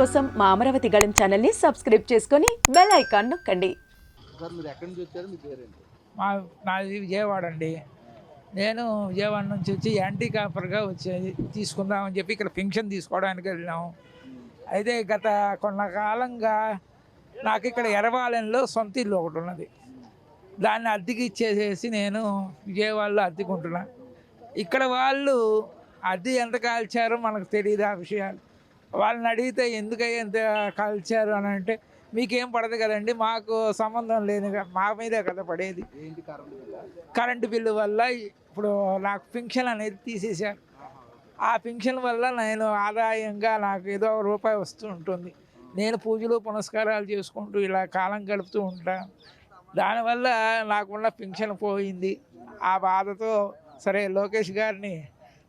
కోసం మా అమరావతి గళం ఛానల్ని సబ్స్క్రైబ్ చేసుకొని బెల్ ఐకాన్ నొక్కండి. సార్ మీరు ఎక్కడి నుంచి వచ్చారు? మీ నాది విజయవాడ అండి. నేను విజయవాడ నుంచి వచ్చి యాంటీ కాపర్గా వచ్చేది తీసుకుందామని చెప్పి ఇక్కడ పెన్షన్ తీసుకోవడానికి వెళ్ళాము అయితే గత కొంతకాలంగా నాకు ఇక్కడ ఎర్రవాలెంలో సొంత ఇల్లు ఒకటి ఉన్నది. దాన్ని అద్దెకి ఇచ్చేసేసి నేను విజయవాడలో అద్దెకుంటున్నా. ఇక్కడ వాళ్ళు అద్దె ఎంత కాల్చారో మనకు తెలియదు ఆ విషయాలు. వాళ్ళని అడిగితే ఎందుకయ్యా ఎంత కాల్చారు అని అంటే మీకేం పడదు కదండి మాకు సంబంధం లేదు మా మీదే కదా పడేది. ఏంటి కరెంట్ బిల్లా? వల్ల ఇప్పుడు నాకు పింఛన్ అనేది తీసేశారు. ఆ పింఛన్ వల్ల నేను ఆదాయంగా నాకు ఏదో ఒక రూపాయి వస్తూ ఉంటుంది. నేను పూజలు పునస్కారాలు చేసుకుంటూ ఇలా కాలం గడుపుతూ ఉంటాను దానివల్ల నాకున్న పింఛన్ పోయింది. ఆ బాధతో సరే లోకేష్ గారిని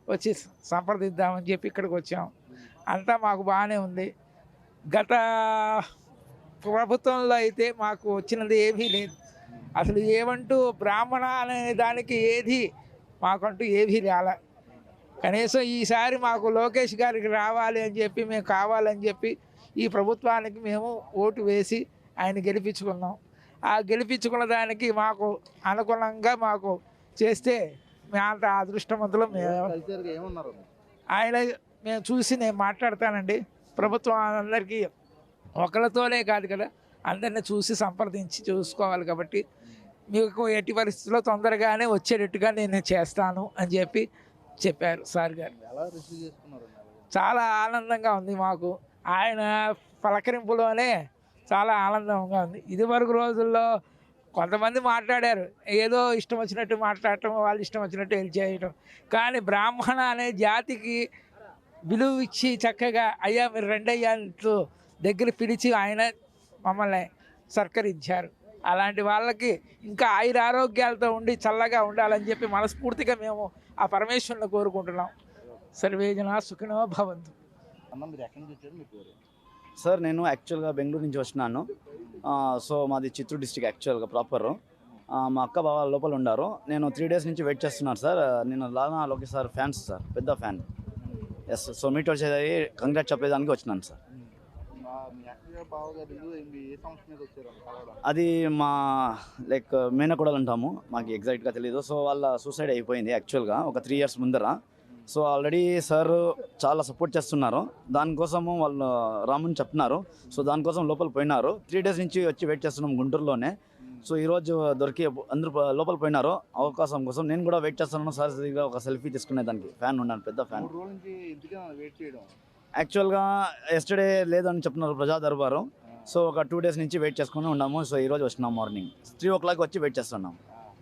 వచ్చి సంప్రదిద్దామని చెప్పి ఇక్కడికి వచ్చాం. అంతా మాకు బాగానే ఉంది. గత ప్రభుత్వంలో అయితే మాకు వచ్చినది ఏమీ లేదు. అసలు ఏమంటూ బ్రాహ్మణ అనే దానికి ఏది మాకంటూ ఏమీ రాలే. కనీసం ఈసారి మాకు లోకేష్ గారికి రావాలి అని చెప్పి మేము కావాలని చెప్పి ఈ ప్రభుత్వానికి మేము ఓటు వేసి ఆయన గెలిపించుకున్నాం. ఆ గెలిపించుకున్న దానికి మాకు అనుగుణంగా మాకు చేస్తే మేము అంత అదృష్టవంతులు మేము. ఆయన మేము చూసి నేను మాట్లాడతానండి. ప్రభుత్వం అందరికీ ఒకరితోనే కాదు కదా అందరిని చూసి సంప్రదించి చూసుకోవాలి కాబట్టి మీకు ఎట్టి పరిస్థితుల్లో తొందరగానే వచ్చేటట్టుగా నేను చేస్తాను అని చెప్పి చెప్పారు సార్ గారు. ఎలా రిసీవ్ చేసుకున్నారు? చాలా ఆనందంగా ఉంది మాకు. ఆయన పలకరింపులోనే చాలా ఆనందంగా ఉంది. ఇదివరకు రోజుల్లో కొంతమంది మాట్లాడారు. ఏదో ఇష్టం వచ్చినట్టు మాట్లాడటం వాళ్ళు ఇష్టం వచ్చినట్టు వెళ్ళి చేయటం. కానీ బ్రాహ్మణ అనే జాతికి విలువ ఇచ్చి చక్కగా అయ్యా మీరు రెండయ్యా అంటూ దగ్గర పిలిచి ఆయన మమ్మల్ని సత్కరించారు. అలాంటి వాళ్ళకి ఇంకా ఆయుర ఆరోగ్యాలతో ఉండి చల్లగా ఉండాలని చెప్పి మనస్ఫూర్తిగా మేము ఆ పరమేశ్వరుని కోరుకుంటున్నాం. సర్వేజన సుఖినో భవంతు. అన్న మీరు ఎక్కడి నుంచి వచ్చారు? మీ పేరు? సార్ నేను యాక్చువల్గా బెంగళూరు నుంచి వచ్చినాను ఆ, సో మాది చిత్తూరు డిస్టిక్ యాక్చువల్గా ప్రాపర్. మా అక్క బావ లోపల ఉన్నారు. నేను త్రీ డేస్ నుంచి వెయిట్ చేస్తున్నాను సార్. నేను లానా లోకేష్ సార్ ఫ్యాన్స్ సార్ పెద్ద ఫ్యాన్. ఎస్ సో మీట్ వచ్చేది కంగ్రాట్ చెప్పేదానికి వచ్చినాను సార్? అది మా లైక్ మేనకోడలు అంటాము. మాకు ఎగ్జాక్ట్గా తెలియదు సో వాళ్ళ సూసైడ్ అయిపోయింది యాక్చువల్గా ఒక త్రీ ఇయర్స్ ముందర. సో ఆల్రెడీ సార్ చాలా సపోర్ట్ చేస్తున్నారు. దానికోసము వాళ్ళు రాముని చెప్తున్నారు. సో దానికోసం లోపల పోయినారు. త్రీ డేస్ నుంచి వచ్చి వెయిట్ చేస్తున్నాం గుంటూరులోనే. సో ఈరోజు దొరికి అందరూ లోపల పోయినారు. అవకాశం కోసం నేను కూడా వెయిట్ చేస్తున్నాను. సార్ ఒక సెల్ఫీ తీసుకునే దానికి. ఫ్యాన్ ఉన్నాను పెద్ద ఫ్యాన్ యాక్చువల్గా ఎస్టర్డే లేదని చెప్తున్నారు ప్రజా దర్బారు. సో ఒక టూ డేస్ నుంచి వెయిట్ చేసుకుని ఉన్నాము. సో ఈరోజు వచ్చినాం మార్నింగ్ త్రీ ఓ క్లాక్ వచ్చి వెయిట్ చేస్తున్నాం.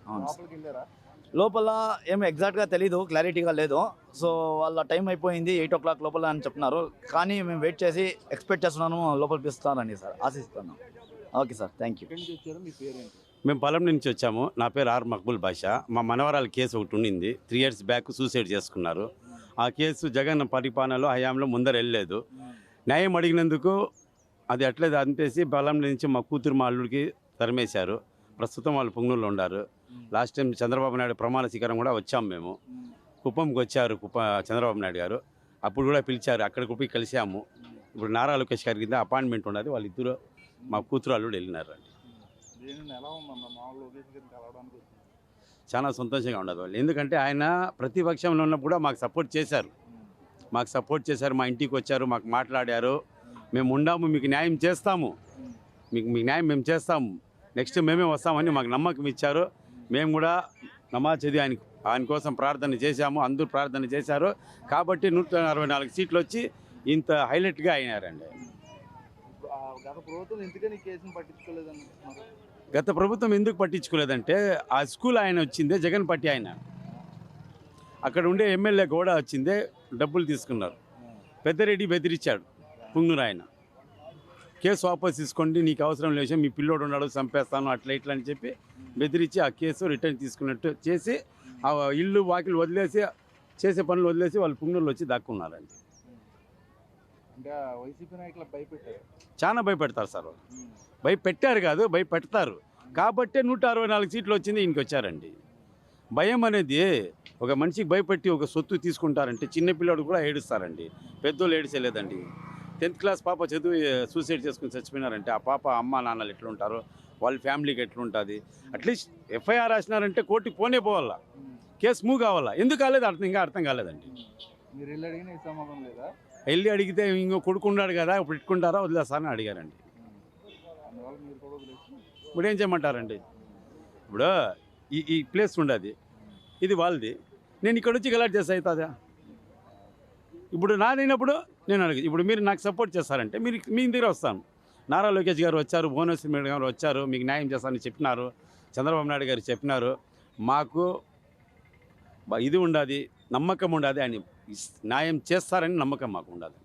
అవును. లోపలికి లోపల ఏం ఎగ్జాక్ట్గా తెలీదు క్లారిటీగా లేదు. సో వాళ్ళ టైం అయిపోయింది ఎయిట్ ఓ క్లాక్ లోపల అని చెప్తున్నారు. కానీ మేము వెయిట్ చేసి ఎక్స్పెక్ట్ చేస్తున్నాము లోపల పిలుస్తారని సార్. ఆశిస్తున్నాం. Okay sir thank you. మేము పొలం నుంచి వచ్చాము. నా పేరు ఆర్ మక్బుల్ బాషా. మా మనవరాల కేసు ఒకటి ఉండింది. త్రీ ఇయర్స్ బ్యాక్ సూసైడ్ చేసుకున్నారు. ఆ కేసు జగన్ పరిపాలనలో హయాంలో ముందర వెళ్ళలేదు న్యాయం అడిగినందుకు అది అట్లేదు అంపేసి పొలం నుంచి మా కూతురు మా అల్లుడికి తరిమేశారు. ప్రస్తుతం వాళ్ళు పొంగనూరులో ఉన్నారు లాస్ట్ టైం చంద్రబాబు నాయుడు ప్రమాణ శిఖరం కూడా వచ్చాం మేము. కుప్పంకి వచ్చారు కుప్ప చంద్రబాబు నాయుడు గారు. అప్పుడు కూడా పిలిచారు. అక్కడికి పోయి కలిసాము ఇప్పుడు నారా లోకేష్ గారి కింద అపాయింట్మెంట్ ఉన్నది. వాళ్ళిద్దరు మా కూతురు అల్లుడు వెళ్ళినారు దేని ఎలా ఉందన్న మామూలు లోకేష్ గారిని కలవడానికి వచ్చింది. చాలా సంతోషంగా ఉండదు. వాళ్ళు ఎందుకంటే ఆయన ప్రతిపక్షంలో ఉన్నప్పుడు కూడా మాకు సపోర్ట్ చేశారు. మాకు సపోర్ట్ చేశారు మా ఇంటికి వచ్చారు మాకు మాట్లాడారు. మేము ఉండాము మీకు న్యాయం చేస్తాము. మీకు మీకు న్యాయం మేము చేస్తాము. నెక్స్ట్ మేమే వస్తామని మాకు నమ్మకం ఇచ్చారు. మేము కూడా నమాజ్ చదివి ఆయన ఆయన కోసం ప్రార్థన చేశాము అందరూ ప్రార్థన చేశారు. కాబట్టి నూట అరవై నాలుగు సీట్లు వచ్చి ఇంత హైలైట్గా అయినారండి. గత ప్రభుత్వం ఎందుకని గత ప్రభుత్వం ఎందుకు పట్టించుకోలేదంటే ఆ స్కూల్ ఆయన వచ్చిందే జగన్ పట్టి ఆయన. అక్కడ ఉండే ఎమ్మెల్యే కూడా వచ్చిందే డబ్బులు తీసుకున్నారు. పెద్దరెడ్డి బెదిరించాడు పుంగూరు ఆయన. కేసు వాపస్ తీసుకోండి నీకు అవసరం లేదు మీ పిల్లోడు ఉన్నాడు చంపేస్తాను అట్లా ఇట్లా అని చెప్పి బెదిరించి ఆ కేసు రిటర్న్ తీసుకున్నట్టు చేసి ఆ ఇల్లు వాకిలు వదిలేసి చేసే పనులు వదిలేసి వాళ్ళు పుంగూరులో వచ్చి దాక్కున్నారండి. అంటే ఆ వైసీపీ నాయకులు భయపెట్టారు. చాలా భయపెడతారు సార్. భయపెట్టారు కాదు భయపెడతారు. కాబట్టే నూట అరవై నాలుగు సీట్లు వచ్చింది ఇంక వచ్చారండి భయం అనేది ఒక మనిషికి భయపెట్టి ఒక సొత్తు తీసుకుంటారంటే చిన్నపిల్లడు కూడా ఏడుస్తారండి. పెద్దోళ్ళు ఏడిసేలేదండి టెన్త్ క్లాస్ పాప చదివి సూసైడ్ చేసుకుని చచ్చిపోయినారంటే ఆ పాప అమ్మ నాన్నలు ఎట్లుంటారు? వాళ్ళ ఫ్యామిలీకి ఎట్లుంటుంది? అట్లీస్ట్ ఎఫ్ఐఆర్ రాసినారంటే కోర్టుకి పోనే పోవాలా. కేసు మూవ్ కావాలా? ఎందుకు కాలేదు? అర్థం ఇంకా అర్థం కాలేదండి. మీరు సమాధానం లేదా? వెళ్ళి అడిగితే ఇంకో కొడుకున్నాడు కదా ఇప్పుడు వదిలేస్తా అని అడిగారండి. ఇప్పుడు ఏం చేయమంటారండి? ఇప్పుడు ఈ ఈ ప్లేస్ ఉండదు ఇది వాళ్ళది. నేను ఇక్కడ వచ్చి గలాట్ చేస్తా అవుతుందా? ఇప్పుడు నాదైనప్పుడు నేను అడిగి ఇప్పుడు మీరు నాకు సపోర్ట్ చేస్తారంటే మీరు మీ దగ్గర వస్తాను. నారా లోకేష్ గారు వచ్చారు భువనేశ్వరి మేడం గారు వచ్చారు మీకు న్యాయం చేస్తానని చెప్పినారు చంద్రబాబు నాయుడు గారు చెప్పినారు మాకు ఇది ఉండాది నమ్మకం ఉండాది అని న్యాయం చేస్తారని నమ్మకం మాకు ఉండాలి.